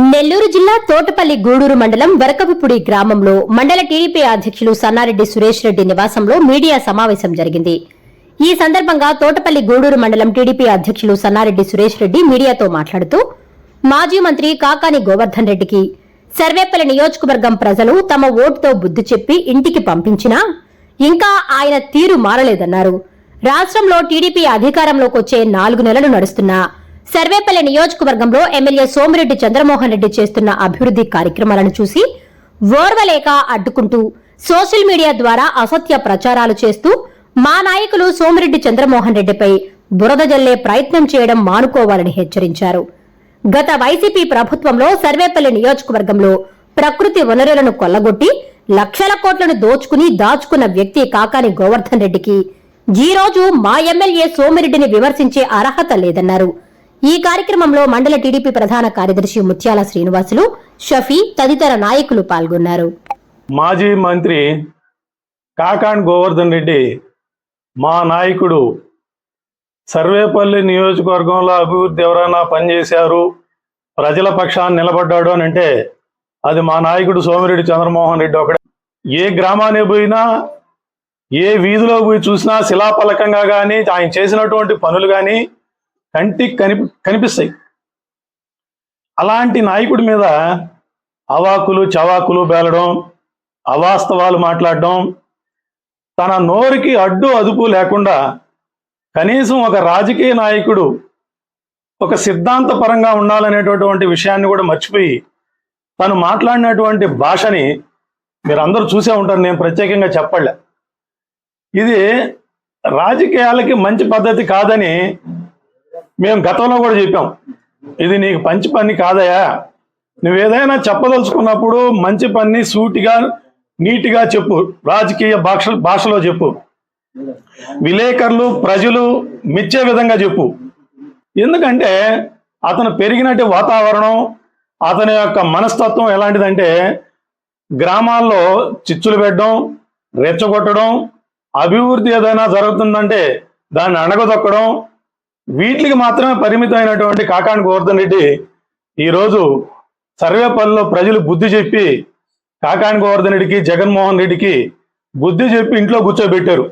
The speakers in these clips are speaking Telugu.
నెల్లూరు జిల్లా తోటపల్లి గూడూరు మండలం వరకపుపుడి గ్రామంలో మండల టీడీపీ అధ్యక్షులు సన్నారెడ్డి సురేష్ రెడ్డి నివాసంలో మీడియా సమావేశం జరిగింది. ఈ సందర్భంగా తోటపల్లి గూడూరు మండలం టీడీపీ అధ్యక్షులు సన్నారెడ్డి సురేష్ రెడ్డి మీడియాతో మాట్లాడుతూ మాజీ మంత్రి కాకాని గోవర్ధన్ రెడ్డికి సర్వేపల్లి నియోజకవర్గం ప్రజలు తమ ఓటుతో బుద్ధి చెప్పి ఇంటికి పంపించినా ఇంకా ఆయన తీరు మారలేదన్నారు. రాష్ట్రంలో టీడీపీ అధికారంలోకి వచ్చే నాలుగు నెలలు నడుస్తున్నా సర్వేపల్లి నియోజకవర్గంలో ఎమ్మెల్యే సోమిరెడ్డి చంద్రమోహన్ రెడ్డి చేస్తున్న అభివృద్ధి కార్యక్రమాలను చూసి ఓర్వలేక అడ్డుకుంటూ సోషల్ మీడియా ద్వారా అసత్య ప్రచారాలు చేస్తూ మా నాయకులు సోమిరెడ్డి చంద్రమోహన్ రెడ్డిపై బురద జల్లే ప్రయత్నం చేయడం మానుకోవాలని హెచ్చరించారు. గత వైసీపీ ప్రభుత్వంలో సర్వేపల్లి నియోజకవర్గంలో ప్రకృతి వనరులను కొల్లగొట్టి లక్షల కోట్లను దోచుకుని దాచుకున్న వ్యక్తి కాకాని గోవర్ధన్ రెడ్డికి ఈరోజు రోజు మా ఎమ్మెల్యే సోమిరెడ్డిని విమర్శించే అర్హత లేదన్నారు. ఈ కార్యక్రమంలో మండల టీడీపీ ప్రధాన కార్యదర్శి ముత్యాల శ్రీనివాసులు షఫీ తదితర నాయకులు పాల్గొన్నారు. మాజీ మంత్రి కాకాండ్ గోవర్ధన్ రెడ్డి మా నాయకుడు సర్వేపల్లి నియోజకవర్గంలో అభివృద్ధి ఎవరైనా పనిచేశారు ప్రజల పక్షాన్ని నిలబడ్డాడు అని అంటే అది మా నాయకుడు సోమిరెడ్డి చంద్రమోహన్ రెడ్డి ఒకడే. ఏ గ్రామానికి పోయినా ఏ వీధిలో పోయి చూసినా శిలాఫలకంగా కానీ ఆయన చేసినటువంటి పనులు కానీ కంటికి కనిపి కనిపిస్తాయి. అలాంటి నాయకుడి మీద అవాకులు చవాకులు బేలడం అవాస్తవాలు మాట్లాడడం తన నోరుకి అడ్డు అదుపు లేకుండా కనీసం ఒక రాజకీయ నాయకుడు ఒక సిద్ధాంతపరంగా ఉండాలనేటటువంటి విషయాన్ని కూడా మర్చిపోయి తను మాట్లాడినటువంటి భాషని మీరు అందరూ చూసే ఉంటారు నేను ప్రత్యేకంగా చెప్పలే. ఇది రాజకీయాలకి మంచి పద్ధతి కాదని మేము గతంలో కూడా చెప్పాం ఇది నీకు మంచి పని కాదయా నువ్వేదైనా చెప్పదలుచుకున్నప్పుడు మంచి పని సూటిగా నీటిగా చెప్పు రాజకీయ భాష భాషలో చెప్పు. విలేకరులు ప్రజలు మెచ్చే విధంగా చెప్పు. ఎందుకంటే అతను పెరిగినట్టు వాతావరణం అతని యొక్క మనస్తత్వం ఎలాంటిదంటే గ్రామాల్లో చిచ్చులు పెట్టడం రెచ్చగొట్టడం అభివృద్ధి ఏదైనా జరుగుతుందంటే దాన్ని అణగదొక్కడం వీటికి మాత్రమే పరిమితమైనటువంటి కాకాని గోవర్ధన్ రెడ్డి ఈరోజు సర్వేపల్లిలో ప్రజలు బుద్ధి చెప్పి కాకాని గోవర్ధన్ రెడ్డికి జగన్మోహన్ రెడ్డికి బుద్ధి చెప్పి ఇంట్లో కూర్చోబెట్టారు.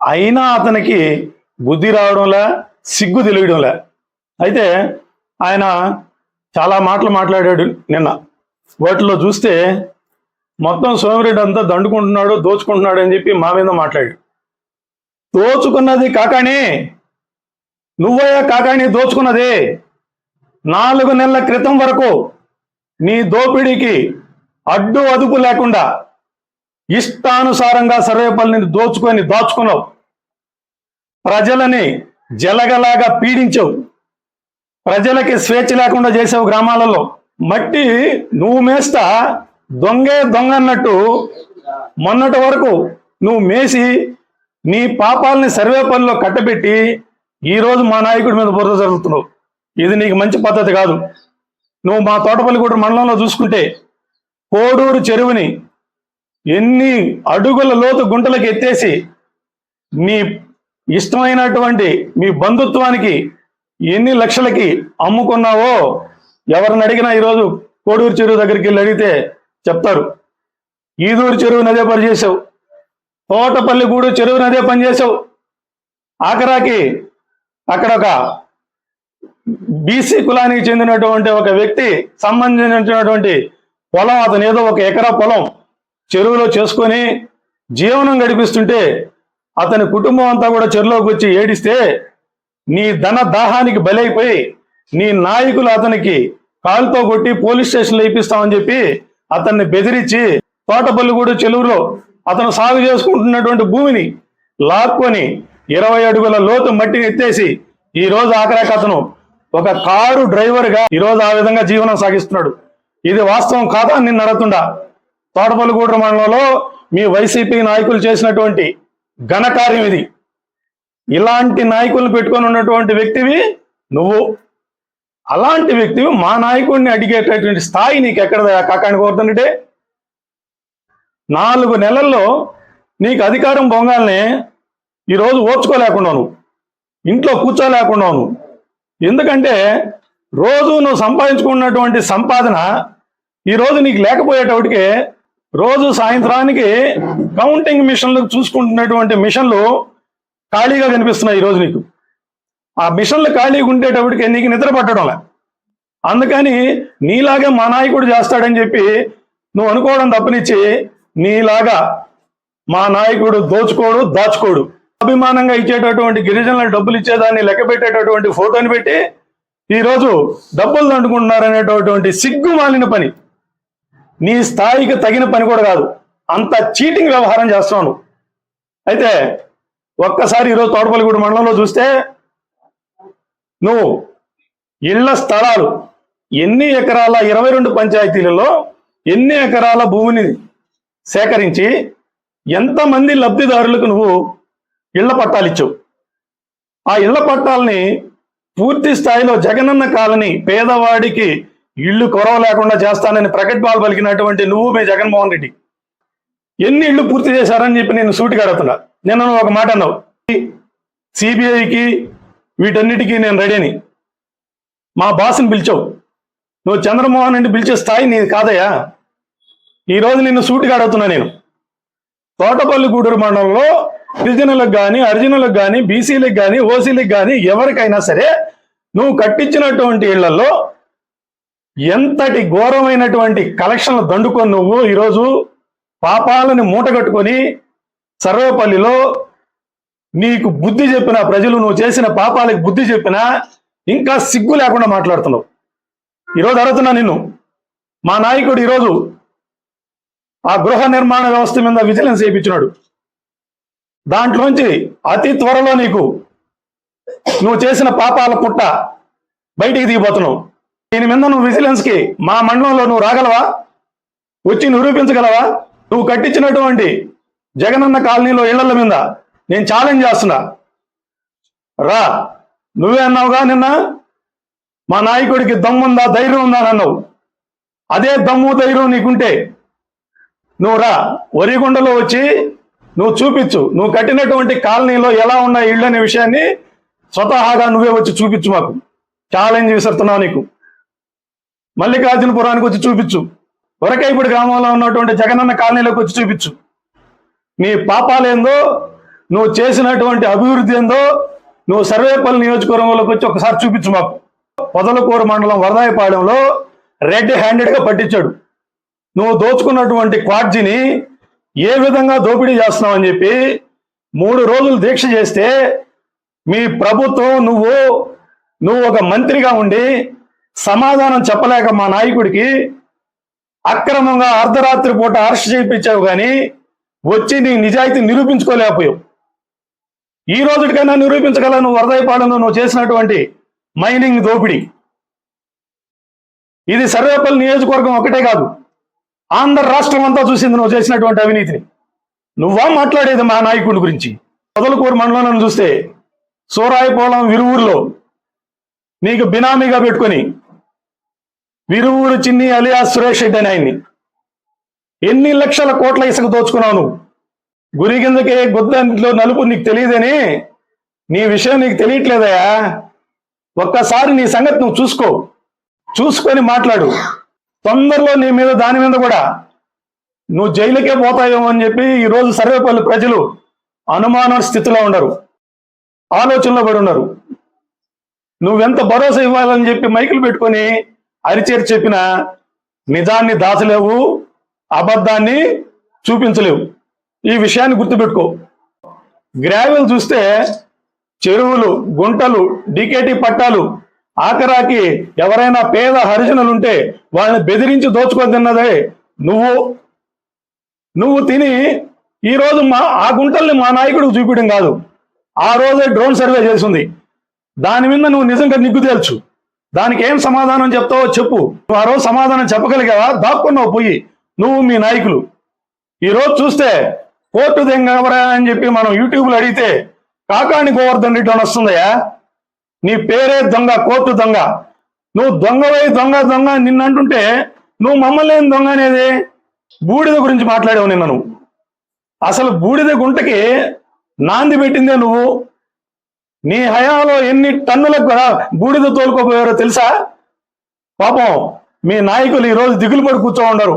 అయినా అతనికి బుద్ధి రావడంలా సిగ్గు తెలియడంలా. అయితే ఆయన చాలా మాటలు మాట్లాడాడు నిన్న. వాటిలో చూస్తే మొత్తం సోమిరెడ్డి అంతా దండుకుంటున్నాడు దోచుకుంటున్నాడు అని చెప్పి మా మీద మాట్లాడాడు. దోచుకున్నది కాకాని! నువ్వయ్యా కాకాని దోచుకున్నది. నాలుగు నెలల క్రితం వరకు నీ దోపిడీకి అడ్డు అదుపు లేకుండా ఇష్టానుసారంగా సర్వేపల్లిని దోచుకొని దాచుకున్నావు. ప్రజలని జలగలాగా పీడించావు. ప్రజలకి స్వేచ్ఛ లేకుండా చేసావు గ్రామాలలో. మట్టి నువ్వు మేస్తా దొంగే దొంగ అన్నట్టు మొన్నటి వరకు నువ్వు మేసి నీ పాపాలని సర్వేపల్లిలో కట్టబెట్టి ఈ రోజు మా నాయకుడి మీద బురద జరుగుతున్నావు. ఇది నీకు మంచి పద్ధతి కాదు. నువ్వు మా తోటపల్లిగూడ మండలంలో చూసుకుంటే కోడూరు చెరువుని ఎన్ని అడుగుల లోతు గుంటలకు ఎత్తేసి మీ ఇష్టమైనటువంటి మీ బంధుత్వానికి ఎన్ని లక్షలకి అమ్ముకున్నావో ఎవరిని అడిగినా ఈరోజు కోడూరు చెరువు దగ్గరికి వెళ్ళి అడిగితే చెప్తారు. ఈదూరు చెరువుని అదే పని చేసావు తోటపల్లి గూడు చెరువుని అదే పని చేసావు ఆఖరాకి అక్కడ ఒక బీసీ కులానికి చెందినటువంటి ఒక వ్యక్తి సంబంధించినటువంటి పొలం అతను ఏదో ఒక ఎకరా పొలం చెరువులో చేసుకొని జీవనం గడిపిస్తుంటే అతని కుటుంబం అంతా కూడా చెరువులోకి వచ్చి ఏడిస్తే నీ ధన దాహానికి బలైపోయి నీ నాయకులు అతనికి కాలుతో కొట్టి పోలీస్ స్టేషన్లో ఇప్పిస్తామని చెప్పి అతన్ని బెదిరించి తోటపల్లిగూడు చెరువులో అతను సాగు చేసుకుంటున్నటువంటి భూమిని లాక్కొని ఇరవై అడుగుల లోతు మట్టిని ఎత్తేసి ఈ రోజు ఆఖరాకి అతను ఒక కారు డ్రైవర్గా ఈ రోజు ఆ విధంగా జీవనం సాగిస్తున్నాడు. ఇది వాస్తవం కాదా నిన్న నడుతుండా అడుగుతుండా? తోటపల్లిగూడు మండలంలో మీ వైసీపీ నాయకులు చేసినటువంటి ఘనకార్యం ఇది. ఇలాంటి నాయకులను పెట్టుకొని ఉన్నటువంటి వ్యక్తివి నువ్వు. అలాంటి వ్యక్తివి మా నాయకుడిని అడిగేటటువంటి స్థాయి నీకు ఎక్కడ కాకాని కోరుతుంటే నాలుగు నెలల్లో నీకు అధికారం పొంగాలనే ఈరోజు ఓర్చుకోలేకున్నాను ఇంట్లో కూర్చోలేకున్నాను ఎందుకంటే రోజు నువ్వు సంపాదించుకున్నటువంటి సంపాదన ఈరోజు నీకు లేకపోయేటప్పటికే రోజు సాయంత్రానికి కౌంటింగ్ మిషన్లు చూసుకుంటున్నటువంటి మిషన్లు ఖాళీగా కనిపిస్తున్నాయి ఈరోజు నీకు. ఆ మిషన్లు ఖాళీగా ఉండేటప్పటికి నీకు నిద్ర పట్టడంలే అందుకని నీలాగే మా నాయకుడు చేస్తాడని చెప్పి నువ్వు అనుకోవడం తప్పనిచ్చి నీలాగా మా నాయకుడు దోచుకోడు దాచుకోడు. అభిమానంగా ఇచ్చేటటువంటి గిరిజనులకు డబ్బులు ఇచ్చేదాన్ని లెక్క పెట్టేటటువంటి ఫోటోని పెట్టి ఈరోజు డబ్బులు దండుకుంటున్నారనేటటువంటి సిగ్గు మాలిన పని. నీ స్థాయికి తగిన పని కూడా కాదు. అంత చీటింగ్ వ్యవహారం చేస్తున్నావు అయితే ఒక్కసారి ఈరోజు తోటపల్లిగూడ మండలంలో చూస్తే నువ్వు ఇళ్ళ స్థలాలు ఎన్ని ఎకరాల ఇరవై రెండు పంచాయతీలలో ఎన్ని ఎకరాల భూమిని సేకరించి ఎంతమంది లబ్ధిదారులకు నువ్వు ఇళ్ళ పట్టాలు ఇచ్చావు. ఆ ఇళ్ళ పట్టాలని పూర్తి స్థాయిలో జగనన్న కాలనీ పేదవాడికి ఇల్లు కొరవ లేకుండా చేస్తానని ప్రకటనలు పలికినటువంటి నువ్వు మీ జగన్మోహన్ రెడ్డి. ఎన్ని ఇళ్ళు పూర్తి చేశారని చెప్పి నేను సూటిగా అడుగుతున్నా. నిన్న ఒక మాట అన్నావు. సిబిఐకి వీటన్నిటికీ నేను రెడీని మా బాస్ని పిలిచావు. నువ్వు చంద్రమోహన్ రెడ్డి పిలిచే స్థాయి నీది కాదయ్యా. ఈరోజు నిన్ను సూటిగా అడుగుతున్నా నేను. తోటపల్లి గూడూరు మండలంలో గిరిజనులకు కానీ అర్జునులకు కానీ బీసీలకు కానీ ఓసీలకు కానీ ఎవరికైనా సరే నువ్వు కట్టించినటువంటి ఇళ్ళలో ఎంతటి ఘోరమైనటువంటి కలెక్షన్లు దండుకొని నువ్వు ఈరోజు పాపాలని మూటగట్టుకొని సర్వేపల్లిలో నీకు బుద్ధి చెప్పిన ప్రజలు నువ్వు చేసిన పాపాలకు బుద్ధి చెప్పినా ఇంకా సిగ్గు లేకుండా మాట్లాడుతున్నావు. ఈరోజు అడుగుతున్నా నిన్ను. మా నాయకుడు ఈరోజు ఆ గృహ నిర్మాణ వ్యవస్థ మీద విజిలెన్స్ చేయించినాడు దాంట్లోంచి అతి త్వరలో నీకు నువ్వు చేసిన పాపాల పుట్ట బయటికి దిగిపోతున్నావు. దీని మీద నువ్వు విజిలెన్స్కి మా మండలంలో నువ్వు రాగలవా? వచ్చి నిరూపించగలవా? నువ్వు కట్టించినటువంటి జగనన్న కాలనీలో ఇళ్ళ మీద నేను ఛాలెంజ్ చేస్తున్నా. రా నువ్వే అన్నావుగా నిన్న? మా నాయకుడికి దమ్ముందా ధైర్యం ఉందా అని అన్నావు. అదే దమ్ము ధైర్యం నీకుంటే నువ్వు రా వరిగుండలో వచ్చి నువ్వు చూపించు. నువ్వు కట్టినటువంటి కాలనీలో ఎలా ఉన్నాయి ఇళ్ళు అనే విషయాన్ని స్వతహాగా నువ్వే వచ్చి చూపించు మాకు. ఛాలెంజ్ విసురుతున్నావు నీకు. మల్లికార్జునపురానికి వచ్చి చూపించు. వరకైపుడు గ్రామంలో ఉన్నటువంటి జగనన్న కాలనీలోకి వచ్చి చూపించు. నీ పాపాలేందో నువ్వు చేసినటువంటి అభివృద్ధి ఏందో నువ్వు సర్వేపల్లి నియోజకవర్గంలోకి వచ్చి ఒకసారి చూపించు మాకు. పొదలకూరు మండలం వరదాయపాలెంలో రెడ్ హ్యాండెడ్గా పట్టించాడు. నువ్వు దోచుకున్నటువంటి క్వాడ్జీని ఏ విధంగా దోపిడీ చేస్తున్నావు చెప్పి మూడు రోజులు దీక్ష చేస్తే మీ ప్రభుత్వం నువ్వు నువ్వు ఒక మంత్రిగా ఉండి సమాధానం చెప్పలేక మా నాయకుడికి అక్రమంగా అర్ధరాత్రి పూట అరెస్ట్ చేయించావు కానీ వచ్చి నీ నిజాయితీ నిరూపించుకోలేకపోయావు. ఈ రోజుకైనా నిరూపించగల నువ్వు వరదైపాలెంలో నువ్వు చేసినటువంటి మైనింగ్ దోపిడీ. ఇది సర్వేపల్లి నియోజకవర్గం ఒకటే కాదు. ఆంధ్ర రాష్ట్రం అంతా చూసింది నువ్వు చేసినటువంటి అవినీతిని. నువ్వా మాట్లాడేది మా నాయకుడి గురించి? పొదలకూరు మండలం చూస్తే. సూరాయపోలం విరువురులో నీకు బినామీగా పెట్టుకొని విరువురు చిన్ని అలియా సురేష్ రెడ్డి అని ఆయన్ని. ఎన్ని లక్షల కోట్ల ఇసుక దోచుకున్నావు నువ్వు? గురి కిందకే గుద్దంట్లో నలుపు నీకు తెలియదని? నీ విషయం నీకు తెలియట్లేదయా ఒక్కసారి నీ సంగతి నువ్వు చూసుకో. చూసుకొని మాట్లాడు. తొందరలో నీ మీద దాని మీద కూడా నువ్వు జైలుకే పోతాయేమో అని చెప్పి ఈ రోజు సర్వేపల్లి ప్రజలు అనుమాన స్థితిలో ఉండరు. ఆలోచనలో పడి ఉన్నారు నువ్వెంత భరోసా ఇవ్వాలని చెప్పి మైకులు పెట్టుకొని అరిచేరి చెప్పినా నిజాన్ని దాచలేవు అబద్ధాన్ని చూపించలేవు. ఈ విషయాన్ని గుర్తుపెట్టుకో. గ్రావెల్ చూస్తే చెరువులు గుంటలు డికేటి పట్టాలు ఆఖరాకి ఎవరైనా పేద హరిజనులుంటే వాళ్ళని బెదిరించి దోచుకొని తిన్నదే నువ్వు. నువ్వు తిని ఈ మా ఆ గుంటల్ని మా నాయకుడికి చూపించడం కాదు. ఆ రోజే డ్రోన్ సర్వే చేసింది. దాని మీద నువ్వు నిజంగా నిగ్గు తేల్చు. దానికి ఏం సమాధానం చెప్తావో చెప్పు. నువ్వు ఆ రోజు సమాధానం చెప్పగలిగావా? దాక్కున్నావు పోయి. నువ్వు మీ నాయకులు. ఈ రోజు చూస్తే కోర్టు దెంగవరా అని చెప్పి మనం యూట్యూబ్లో అడిగితే కాకాని గోవర్ధన్ రెడ్డి అని వస్తుందయ్యా. నీ పేరే దొంగ కోర్టు దొంగ. నువ్వు దొంగవై దొంగ దొంగ నిన్నంటుంటే అంటుంటే నువ్వు మమ్మల్ని ఏం దొంగ అనేది? బూడిద గురించి మాట్లాడావు నిన్న నువ్వు. అసలు బూడిద గుంటకి నాంది పెట్టిందే నువ్వు? నీ హయాంలో ఎన్ని టన్నులకు కూడా బూడిద తోలుకోపోయారో తెలుసా? పాపం మీ నాయకులు ఈరోజు దిగులు పడి కూర్చో ఉండరు.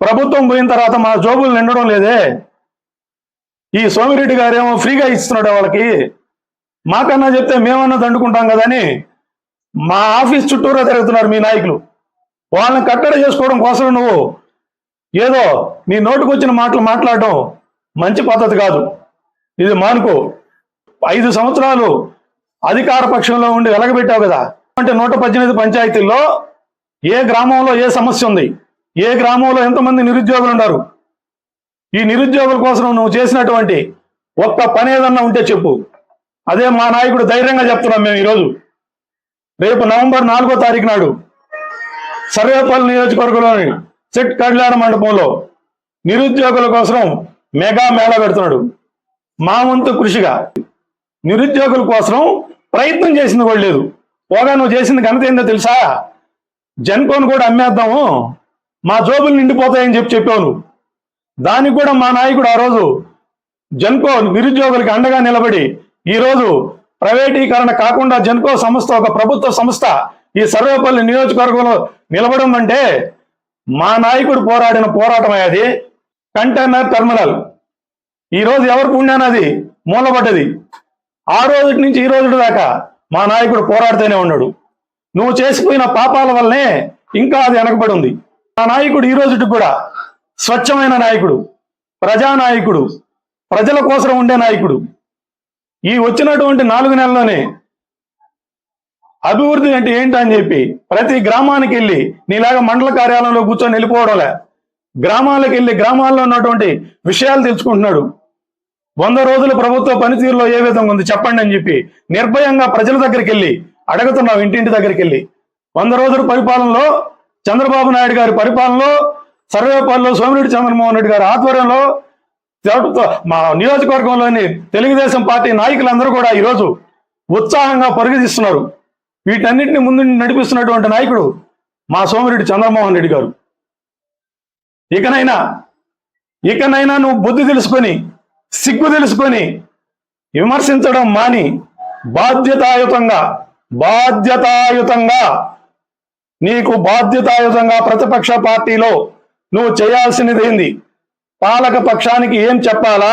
ప్రభుత్వం పోయిన తర్వాత మా జోబులు నిండడం లేదే. ఈ సోమిరెడ్డి గారేమో ఫ్రీగా ఇస్తున్నాడు వాళ్ళకి. మాకన్నా చెప్తే మేమన్నా దండుకుంటాం కదని మా ఆఫీస్ చుట్టూరా తిరుగుతున్నారు మీ నాయకులు. వాళ్ళని కట్టడి చేసుకోవడం కోసం నువ్వు ఏదో నీ నోటుకొచ్చిన వచ్చిన మాటలు మాట్లాడడం మంచి పద్ధతి కాదు. ఇది మానుకో. ఐదు సంవత్సరాలు అధికార పక్షంలో ఉండి వెలగబెట్టావు కదా. అంటే నూట పద్దెనిమిది పంచాయతీల్లో ఏ గ్రామంలో ఏ సమస్య ఉంది? ఏ గ్రామంలో ఎంతమంది నిరుద్యోగులు ఉన్నారు? ఈ నిరుద్యోగుల కోసం నువ్వు చేసినటువంటి ఒక్క పని ఏదన్నా ఉంటే చెప్పు. అదే మా నాయకుడు ధైర్యంగా చెప్తున్నాం మేము ఈరోజు. రేపు నవంబర్ నాలుగో తారీఖు నాడు సర్వేపల్లి నియోజకవర్గంలోని సెట్ కళ్యాణ మండపంలో నిరుద్యోగుల కోసం మెగా మేళా పెడుతున్నాడు. మా వంతు కృషిగా నిరుద్యోగుల కోసం ప్రయత్నం చేసింది కూడా లేదు. పోగా నువ్వు చేసింది ఘనత ఏందో తెలుసా? జన్కోన్ కూడా అమ్మేద్దాము. మా జోబులు నిండిపోతాయని చెప్పి చెప్పావు నువ్వు దానికి కూడా మా నాయకుడు ఆ రోజు జన్కో నిరుద్యోగులకి అండగా నిలబడి ఈ రోజు ప్రైవేటీకరణ కాకుండా జన్కో సంస్థ ఒక ప్రభుత్వ సంస్థ ఈ సర్వేపల్లి నియోజకవర్గంలో నిలబడిందంటే మా నాయకుడు పోరాడిన పోరాటమే అది. Container terminal. ఈ రోజు ఎవరు పుణ్యానది మూలపడ్డది ఆ రోజు నుంచి ఈ రోజు దాకా మా నాయకుడు పోరాడుతూనే ఉన్నాడు. నువ్వు చేసిపోయిన పాపాల వల్లనే ఇంకా అది వెనకబడి ఉంది మా నాయకుడు ఈ రోజుకి కూడా స్వచ్ఛమైన నాయకుడు ప్రజానాయకుడు ప్రజల కోసం ఉండే నాయకుడు. ఈ వచ్చినటువంటి నాలుగు నెలల్లోనే అభివృద్ధి అంటే ఏంటని చెప్పి ప్రతి గ్రామానికి వెళ్ళి నీలాగా మండల కార్యాలయంలో కూర్చొని వెళ్ళిపోవడంలే గ్రామాలకు వెళ్ళి గ్రామాల్లో ఉన్నటువంటి విషయాలు తెలుసుకుంటున్నాడు. వంద రోజుల ప్రభుత్వ పనితీరులో ఏ విధంగా ఉంది చెప్పండి అని చెప్పి నిర్భయంగా ప్రజల దగ్గరికి వెళ్ళి అడుగుతున్నావు ఇంటింటి దగ్గరికి వెళ్ళి. వంద రోజుల పరిపాలనలో చంద్రబాబు నాయుడు గారి పరిపాలనలో సర్వేపల్లిలో సోమిరెడ్డి చంద్రమోహన్ రెడ్డి గారి ఆధ్వర్యంలో మా నియోజకవర్గంలోని తెలుగుదేశం పార్టీ నాయకులందరూ కూడా ఈరోజు ఉత్సాహంగా పరుగుదిస్తున్నారు వీటన్నిటిని ముందు నడిపిస్తున్నటువంటి నాయకుడు మా సోమిరెడ్డి చంద్రమోహన్ రెడ్డి గారు. ఇకనైనా ఇకనైనా నువ్వు బుద్ధి తెలుసుకొని సిగ్గు తెలుసుకొని విమర్శించడం మాని బాధ్యతాయుతంగా బాధ్యతాయుతంగా నీకు బాధ్యతాయుతంగా ప్రతిపక్ష పార్టీలో నువ్వు చేయాల్సినది ఏంది? పాలక పక్షానికి ఏం చెప్పాలా?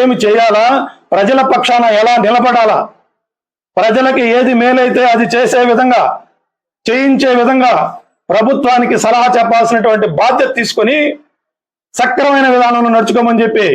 ఏమి చేయాలా? ప్రజల పక్షాన ఎలా నిలబడాలా? ప్రజలకి ఏది మేలైతే అది చేసే విధంగా చేయించే విధంగా ప్రభుత్వానికి సలహా చెప్పాల్సినటువంటి బాధ్యత తీసుకొని సక్రమైన విధానంలో నడుచుకోమని చెప్పి